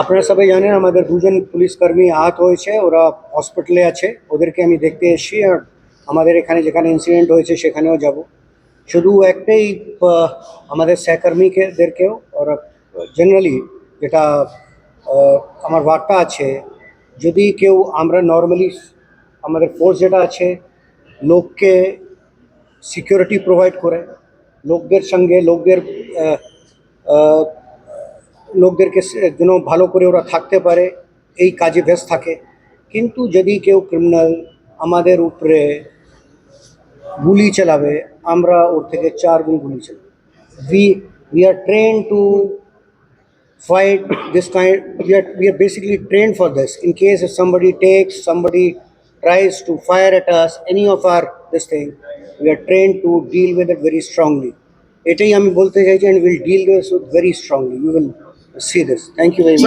আপনারা সবাই জানেন, আমাদের দুজন পুলিশ কর্মী আহত হয়েছে, ওরা হসপিটালে আছে। ওদেরকে আমি দেখতে এসেছি আর আমাদের এখানে যেখানে ইনসিডেন্ট হয়েছে, সেখানেও যাব। শুধু একটাই আমাদের সহকর্মীদেরকেও, ওরা জেনারেলি যেটা আমার বার্তা আছে, যদি কেউ আমরা নর্মালি আমাদের ফোর্স যেটা আছে, লোককে সিকিউরিটি প্রোভাইড করে, লোকদের সঙ্গে, লোকদের লোকদেরকে যেন ভালো করে ওরা থাকতে পারে, এই কাজে ব্যস্ত থাকে। কিন্তু যদি কেউ ক্রিমিনাল আমাদের উপরে গুলি চালাবে, আমরা ওর থেকে চার গুণ গুলি চালাবি। We are train to fight this kind we are we are basically train for this in case somebody takes somebody tries to fire at us any of our this thing we are trained to deal with it very strongly এটাই আমি বলতে চাইছি and we'll deal this with very strongly you will see this thank you very